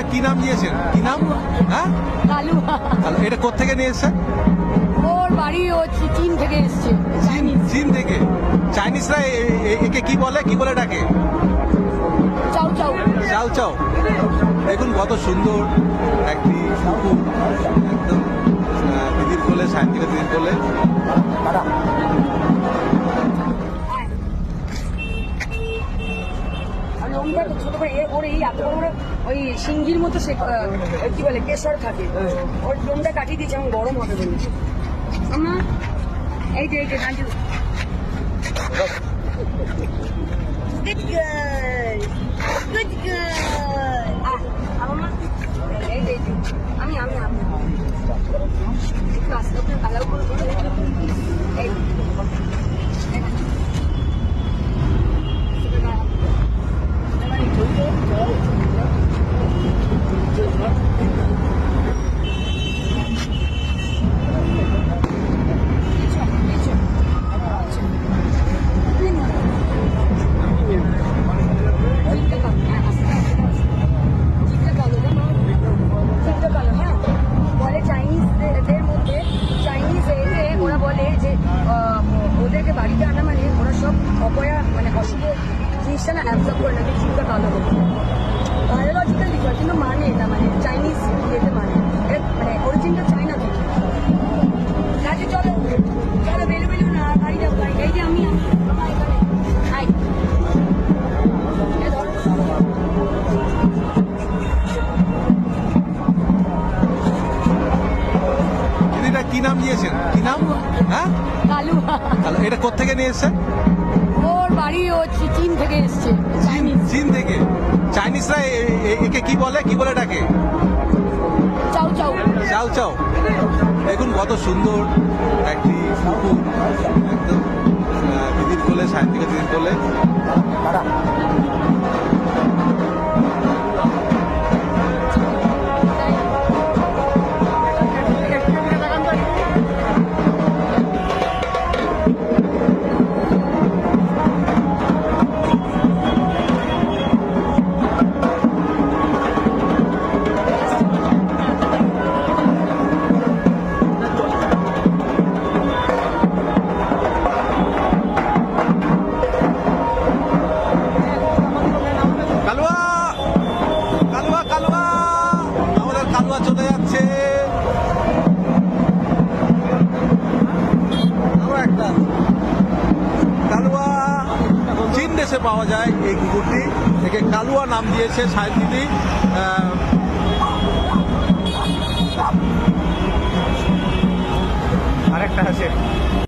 এটা কি নাম দিয়েছেন? কি নাম? হ্যাঁ? কালুয়া। এটা কোত্থেকে নিয়ে এসছেন? ওর বাড়ি ও চীন থেকে এসছে। চীন চীন থেকে? চাইনিজরা একে কি বলে? কি বলে ডাকে? চাউ চাউ। চাও চাও দেখুন কত সুন্দর একটি কুকুর একদম দিদির কোলে সায়ন্তিকা দিদির কোলে। তো ছোট করে এ- ওর এই এত বড় ওই সিঙ্গির মতো সে কি বলে কেশর থাকে। ওর ডোমটা কাটিয়ে দিয়েছে এবং গরম হবে বলে। আমার এই যে এই যে নাজু বলে যে ওদেরকে বাড়িতে আনা মানে ওরা সব অপয়া মানে অশুভ জিনিসটা না অ্যাবজর্ব করে না জিনিসটা কালো হবে। বায়োলজিক্যাল বিষয়, কিন্তু মানে না মানে চাইনিজ ইয়েতে মানে। দিয়েছেন কি নাম? হ্যাঁ? কালুয়া তাহলে এটা কোত্থেকে নিয়ে এসছেন? ওর বাড়ি ও চীন থেকে এসছে। চীন চীন থেকে? চাইনিজরা একে কি বলে? কি বলে ডাকে চাউ চাউ। চাও চাও দেখুন কত সুন্দর একটি একদম দিদির কোলে সায়ন্তিকা দিদির কোলে পাওয়া যায় এই কুকুরটি। একে কালুয়া নাম দিয়েছে সাহিত্যিক